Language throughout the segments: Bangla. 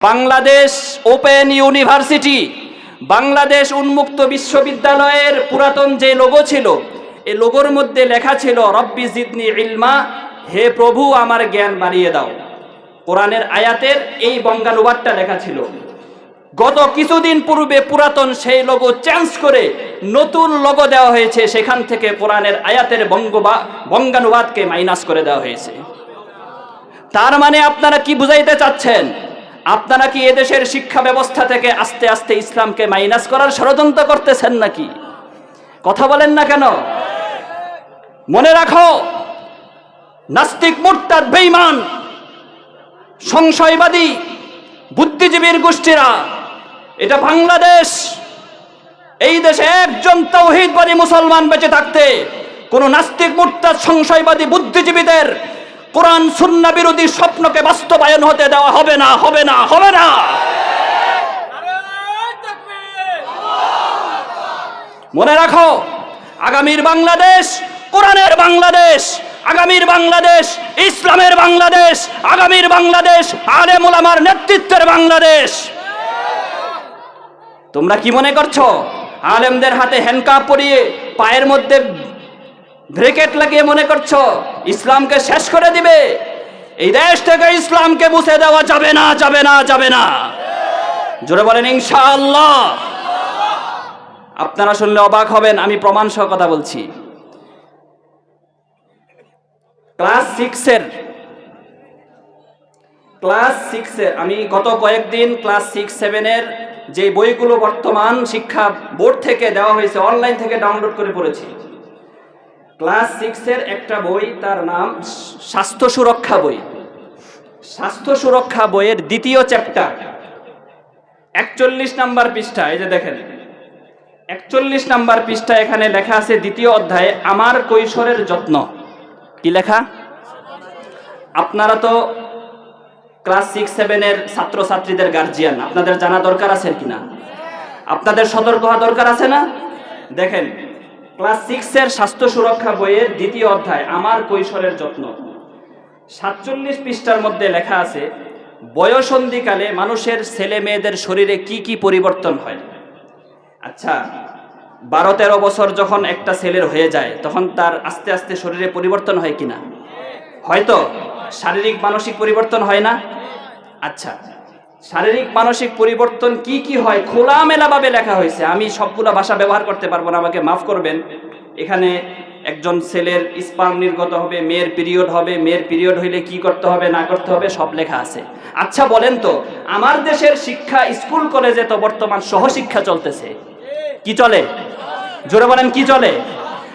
বাংলাদেশ ওপেন ইউনিভার্সিটি, বাংলাদেশ উন্মুক্ত বিশ্ববিদ্যালয়ের পুরাতন যে লোগো ছিল এই লোগোর মধ্যে লেখা ছিল, রব্বি জিদনি ইলমা, হে প্রভু আমার জ্ঞান বাড়িয়ে দাও। কোরআনের আয়াতের এই বঙ্গানুবাদটা লেখা ছিল। গত কিছুদিন পূর্বে পুরাতন সেই লোগো চেঞ্জ করে নতুন লোগো দেওয়া হয়েছে, সেখান থেকে কোরআনের আয়াতের বঙ্গবা, বঙ্গানুবাদকে মাইনাস করে দেওয়া হয়েছে। তার মানে আপনারা কি বুঝাইতে চাচ্ছেন? আপনারা কি এদেশের শিক্ষা ব্যবস্থা থেকে আস্তে আস্তে ইসলামকে মাইনাস করার ষড়যন্ত্র করতেছেন নাকি? কথা বলেন না কেন? মনে রাখো, নাস্তিক মুরতাদ বেঈমান, সংশয়বাদী, বুদ্ধিজীবীর গোষ্ঠীরা, এটা বাংলাদেশ। এই দেশে একজন তৌহিদবাদী মুসলমান বেঁচে থাকতে কোন নাস্তিক মুরতাদ সংশয়বাদী, বুদ্ধিজীবীদের কোরআন সুন্না বিরোধী স্বপ্নকে বাস্তবায়ন হতে দেওয়া হবে না হবে না হবে না। মনে রাখো, আগামীর বাংলাদেশ কোরআনের বাংলাদেশ, আগামীর বাংলাদেশ ইসলামের বাংলাদেশ, আগামীর বাংলাদেশ আলেম ওলামার নেতৃত্বের বাংলাদেশ। তোমরা কি মনে করছ? আলেমদের হাতে হ্যান্ডকাপ পরিয়ে পায়ের মধ্যে ব্রেকেট লাগিয়ে মনে করছ, ইসলামকে শেষ করে দিবে? এই দেশ থেকে ইসলামকে মুছে দেওয়া যাবে না যাবে না যাবে না। জোরে বলেন, ইনশাআল্লাহ। আপনারা শুনলে অবাক হবেন, আমি প্রমাণ সহ কথা বলছি। ক্লাস সিক্সের ক্লাস সিক্সের, আমি গত কয়েকদিন ক্লাস সিক্স, সেভেনের যে বইগুলো বর্তমান শিক্ষা বোর্ড থেকে দেওয়া হয়েছে, অনলাইন থেকে ডাউনলোড করে পড়েছি। ক্লাস সিক্সের একটা বই, তার নাম স্বাস্থ্য সুরক্ষা বই। স্বাস্থ্য সুরক্ষা বইয়ের দ্বিতীয় চ্যাপ্টার। একচল্লিশ নাম্বার পৃষ্ঠা, এই যে দেখেন। একচল্লিশ নাম্বার পৃষ্ঠা এখানে লেখা আছে দ্বিতীয় অধ্যায়ে, আমার কৈশোরের যত্ন। কি লেখা? আপনারা তো ক্লাস সিক্স, সেভেনের ছাত্রছাত্রীদের গার্জিয়ান আপনাদের জানা দরকার আছে কিনা? আপনাদের সতর্ক হওয়া দরকার আছে না? দেখেন ক্লাস সিক্সের স্বাস্থ্য সুরক্ষা বইয়ের দ্বিতীয় অধ্যায়, আমার কৈশোরের যত্ন। সাতচল্লিশ পৃষ্ঠার মধ্যে লেখা আছে, বয়সন্ধিকালে মানুষের ছেলে মেয়েদের শরীরে কি কি পরিবর্তন হয়? আচ্ছা বারো তেরো বছর যখন একটা ছেলের হয়ে যায়, তখন তার আস্তে আস্তে শরীরে পরিবর্তন হয় কিনা? হয়তো, শারীরিক মানসিক পরিবর্তন হয় না? আচ্ছা শারীরিক, মানসিক পরিবর্তন কি কি হয়, খোলামেলাভাবে লেখা হয়েছে। আমি সবগুলো ভাষা ব্যবহার করতে পারব না, আমাকে মাফ করবেন। এখানে একজন ছেলের স্পাম নির্গত হবে, মেয়ের পিরিয়ড হবে, মেয়ের পিরিয়ড হইলে কি করতে হবে, না করতে হবে, সব লেখা আছে। আচ্ছা বলেন তো, আমার দেশের শিক্ষা স্কুল কলেজে তো বর্তমান সহশিক্ষা চলতেছে। কি চলে? জোরে বলেন, কি চলে?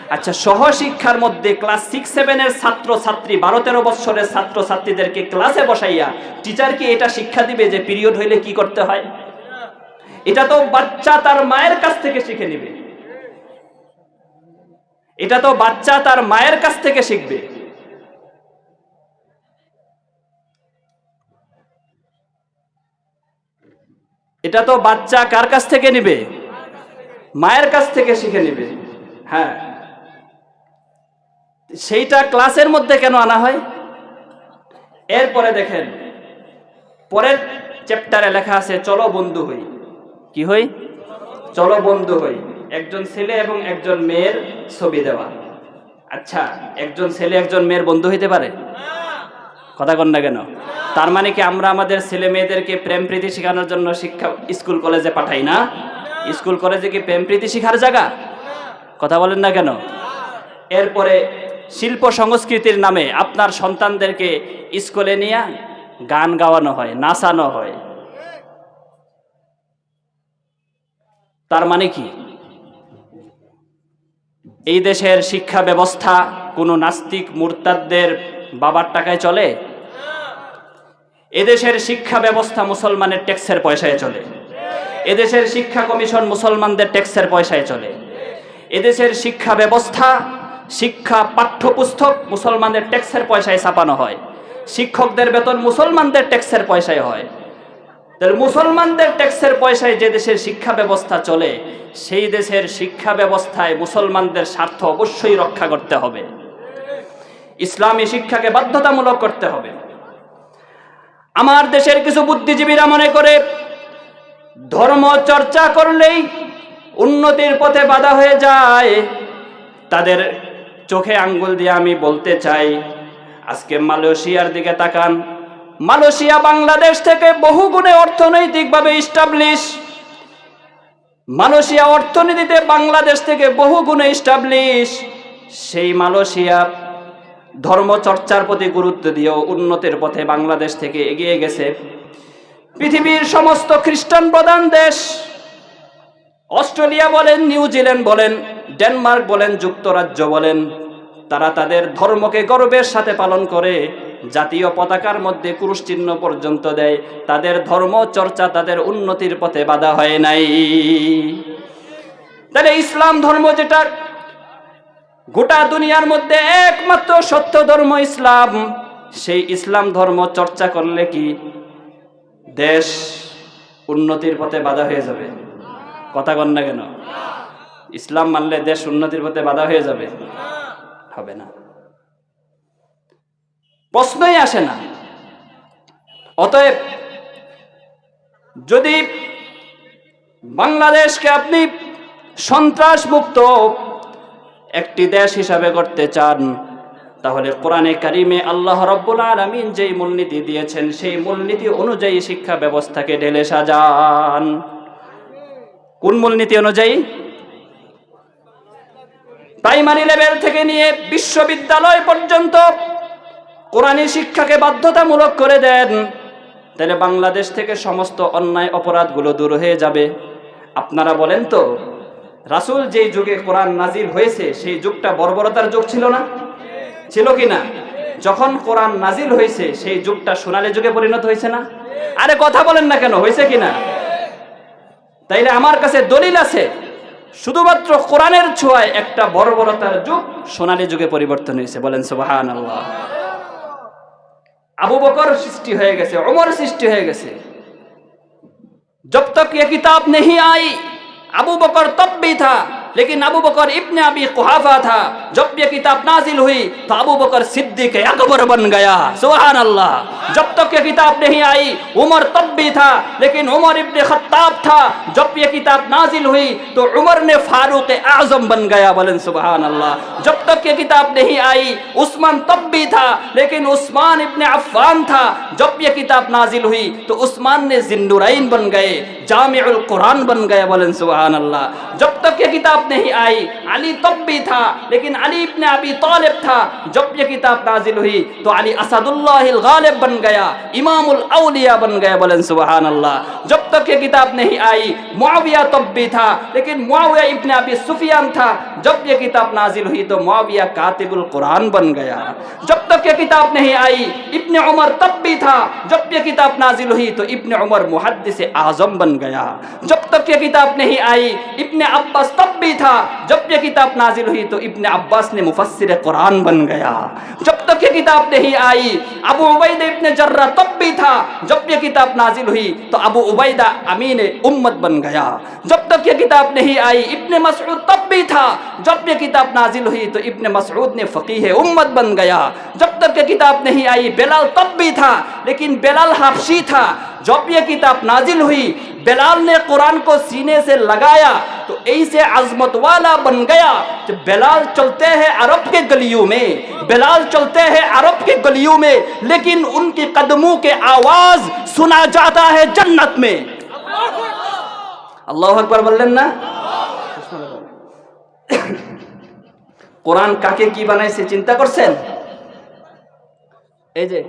আচ্ছা সহশিক্ষার মধ্যে ক্লাস সিক্স সেভেনের ছাত্র ছাত্রী বারো তেরো বছরের ছাত্র ছাত্রীদেরকে ক্লাসে বসাইয়া টিচার কি এটা শিক্ষা দিবে যে পিরিয়ড হইলে কি করতে হয়? এটা তো বাচ্চা তার মায়ের কাছ থেকে শিখে নিবে। এটা তো বাচ্চা তার মায়ের কাছ থেকে শিখবে। এটা তো বাচ্চা কার কাছ থেকে নিবে? মায়ের কাছ থেকে শিখে নিবে। হ্যাঁ। সেইটা ক্লাসের মধ্যে কেন আনা হয়? এরপরে দেখেন, পরের চ্যাপ্টারে লেখা আছে, চলো বন্ধু হই। কি হই? চলো বন্ধু হই। একজন ছেলে এবং একজন মেয়ের ছবি দেওয়া। আচ্ছা একজন ছেলে, একজন মেয়ের বন্ধু হইতে পারে? কথা কন না কেন? তার মানে কি আমরা আমাদের ছেলে মেয়েদেরকে প্রেম প্রীতি শেখানোর জন্য শিক্ষা স্কুল, কলেজে পাঠাই না? স্কুল, কলেজে কি প্রেম প্রীতি শিখার জায়গা? কথা বলেন না কেন? এরপরে শিল্প সংস্কৃতির নামে আপনার সন্তানদেরকে স্কুলে নিয়ে গান গাওয়ানো হয়, নাচানো হয়। তার মানে কি? এই দেশের শিক্ষা ব্যবস্থা কোনো নাস্তিক মুরতাদদের বাবার টাকায় চলে? এদেশের শিক্ষা ব্যবস্থা মুসলমানের ট্যাক্সের পয়সায় চলে। এদেশের শিক্ষা কমিশন মুসলমানদের ট্যাক্সের পয়সায় চলে। এদেশের শিক্ষা ব্যবস্থা শিক্ষা পাঠ্যপুস্তক মুসলমানদের ট্যাক্সের পয়সায় ছাপানো হয়। শিক্ষকদের বেতন মুসলমানদের ট্যাক্সের পয়সায় হয়। তাহলে মুসলমানদের ট্যাক্সের পয়সায় যে দেশের শিক্ষা ব্যবস্থা চলে, সেই দেশের শিক্ষা ব্যবস্থায় মুসলমানদের স্বার্থ অবশ্যই রক্ষা করতে হবে। ইসলামী শিক্ষাকে বাধ্যতামূলক করতে হবে। আমার দেশের কিছু বুদ্ধিজীবীরা মনে করে, ধর্ম চর্চা করলেই উন্নতির পথে বাধা হয়ে যায়। তাদের চোখে আঙ্গুল দিয়ে আমি বলতে চাই, আজকে মালয়েশিয়ার দিকে তাকান। মালয়েশিয়া বাংলাদেশ থেকে বহু গুণে অর্থনৈতিকভাবে ইস্টাবলিশ মালয়েশিয়া অর্থনীতিতে বাংলাদেশ থেকে বহু গুণে ইস্টাবলিশ সেই মালয়েশিয়া ধর্মচর্চার প্রতি গুরুত্ব দিয়েও উন্নতির পথে বাংলাদেশ থেকে এগিয়ে গেছে। পৃথিবীর সমস্ত খ্রিস্টান প্রধান দেশ, অস্ট্রেলিয়া বলেন নিউজিল্যান্ড বলেন ডেনমার্ক বলেন, যুক্তরাজ্য বলেন, তারা তাদের ধর্মকে গর্বের সাথে পালন করে, জাতীয় পতাকার মধ্যে ক্রুশ চিহ্ন পর্যন্ত দেয়। তাদের ধর্ম চর্চা তাদের উন্নতির পথে বাধা হয় নাই। তাহলে ইসলাম ধর্ম যেটা, গোটা দুনিয়ার মধ্যে একমাত্র সত্য ধর্ম ইসলাম, সেই ইসলাম ধর্ম চর্চা করলে কি দেশ উন্নতির পথে বাধা হয়ে যাবে? কথা কন না কেন? ইসলাম মানলে দেশ উন্নতির পথে বাধা হয়ে যাবে। হবে না। প্রশ্নই আসে না। অতএব যদি বাংলাদেশকে আপনি সন্ত্রাস মুক্ত একটি দেশ হিসাবে করতে চান, তাহলে কোরআনে কারিমে আল্লাহ রব্বুল আলমিন যেই মূলনীতি দিয়েছেন, সেই মূলনীতি অনুযায়ী শিক্ষা ব্যবস্থাকে ঢেলে সাজান। কোন মূলনীতি অনুযায়ী? প্রাইমারি লেভেল থেকে নিয়ে বিশ্ববিদ্যালয় পর্যন্ত কোরআনী শিক্ষাকে বাধ্যতামূলক করে দেন, তাহলে বাংলাদেশ থেকে সমস্ত অন্যায় অপরাধগুলো দূর হয়ে যাবে। আপনারা বলেন তো, রাসূল যেই যুগে কোরআন নাজির হয়েছে, সেই যুগটা বর্বরতার যুগ ছিল না? ছিল কি না? যখন কোরআন নাজিল হয়েছে, সেই যুগটা সোনালী যুগে পরিণত হয়েছে না? আরে কথা বলেন না কেন, হয়েছে কি না? তাইলে আমার কাছে দলিল আছে শুধুমাত্র কোরআনের ছোঁয়ায় একটা বর্বরতার যুগ সোনালী যুগে পরিবর্তন হয়েছে। বলেন সোহান আল্লাহ আবু বকর সৃষ্টি হয়ে গেছে অমর সৃষ্টি হয়ে গেছে। জব তক এ কিতাব নেহি আই, আবু বকর তব্বি থা। لیکن ابو بکر ابن ابی قحافہ تھا۔ جب یہ کتاب نازل ہوئی تو ابو بکر صدیق اکبر بن گیا۔ سبحان اللہ جب تک یہ کتاب نہیں آئی، عمر تب بھی تھا، لیکن عمر ابن خطاب تھا۔ جب یہ کتاب نازل ہوئی تو عمر نے فاروق اعظم بن گیا بلن سبحان اللہ جب تک یہ کتاب نہیں آئی، عثمان تب بھی تھا، لیکن عثمان ابن عفان تھا۔ جب یہ کتاب نازل ہوئی تو عثمان نے زندرائن بن گئے، جامع القرآن بن گئے بلن سبحان اللہ جب تک یہ کتاب نہیں آئی۔ علی تب بھی تھا، لیکن علی ابن ابی طالب تھا۔ جب یہ کتاب نازل ہوئی تو علی اسد اللہ الغالب بن گیا، امام الاولیاء بن گیا بلن سبحان اللہ جب تک یہ کتاب نہیں آئی، معاویہ تب بھی تھا، لیکن معاویہ ابن ابی سفیان تھا۔ جب یہ کتاب نازل ہوئی تو معاویہ کاتب القرآن بن گیا۔ جب تک یہ کتاب نہیں آئی، ابن عمر تب بھی تھا۔ جب یہ کتاب نازل ہوئی تو ابن عمر محدث اعظم بن گیا۔ جب تک یہ کتاب نہیں آئی، ابن عباس تب بھی تھا۔ جب یہ کتاب نازل ہوئی تو ابن عباس نے مفسر قرآن بن گیا۔ جب تک یہ کتاب نہیں آئی، ابو عبید ابن جرہ تب بھی تھا۔ جب یہ کتاب نازل ہوئی تو ابو عبیدہ امین امت بن گیا۔ جب تک یہ کتاب نہیں آئی، ابن مسعود تب بھی تھا۔ جب یہ کتاب نازل ہوئی تو ابن مسعود نے فقیح امت بن گیا۔ جب تک یہ کتاب نہیں آئی، بلال تب بھی تھا۔ لیکن بلال حفشی تھا۔ جب یہ کتاب نازل ہوئی، بلال نے قرآن کو سینے سے لگایا۔ تو ایسے عظمت والا بن گیا کہ بلال چلتے ہیں عرب کے گلیوں میں، بلال چلتے ہیں عرب کے گلیوں میں، لیکن ان کے قدموں کے آواز سنا جاتا ہے جنت میں۔ اللہ اکبر بلن কোরআন কাকে কি বানাইছে চিন্তা করছেন এই যে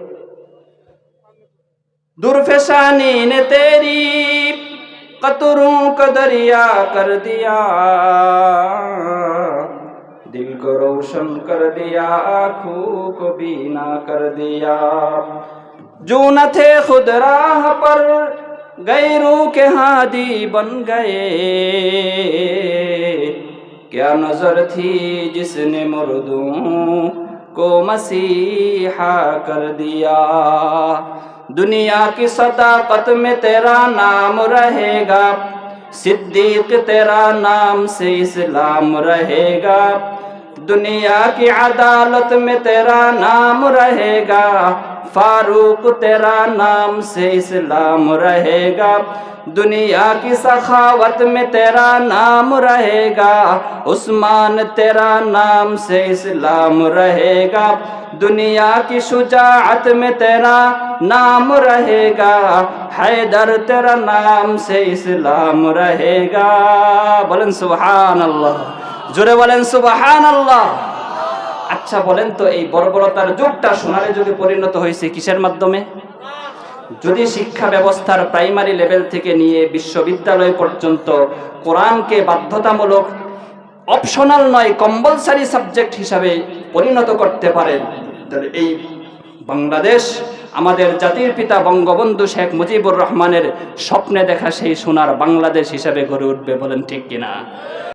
দুর্ফেশানি نے تیری قطروں کا دریا کر دیا، دل کو روشن کر دیا آنکھوں کو بینا کر دیا۔ جو نہ تھے خود راہ پر غیروں کے ہادی بن گئے۔ کیا نظر تھی جس نے مردوں کو مسیحا کر دیا۔ دنیا کی صداقت میں تیرا نام رہے گا۔ صدیق تیرا نام سے اسلام رہے گا۔ دنیا کی عدالت میں تیرا نام رہے گا۔ فاروق تیرا نام سے اسلام رہے گا۔ دنیا کی سخاوت میں تیرا نام رہے گا۔ عثمان تیرا نام سے اسلام رہے گا۔ دنیا کی شجاعت میں تیرا نام رہے گا۔ حیدر تیرا نام سے اسلام رہے گا۔ بلن سبحان اللہ۔ জোরে বলেন সুবাহান আল্লাহ আচ্ছা বলেন তো, এই বর্বরতার যুগটা সোনালী যুগে পরিণত হয়েছে কিসের মাধ্যমে? যদি শিক্ষা ব্যবস্থার প্রাইমারি লেভেল থেকে নিয়ে বিশ্ববিদ্যালয় পর্যন্ত কোরআনকে বাধ্যতামূলক, অপশনাল নয়, কম্পালসারি সাবজেক্ট হিসাবে পরিণত করতে পারেন, তাহলে এই বাংলাদেশ, আমাদের জাতির পিতা বঙ্গবন্ধু শেখ মুজিবুর রহমানের স্বপ্নে দেখা সেই সোনার বাংলাদেশ হিসাবে গড়ে উঠবে, বলেন ঠিক কিনা?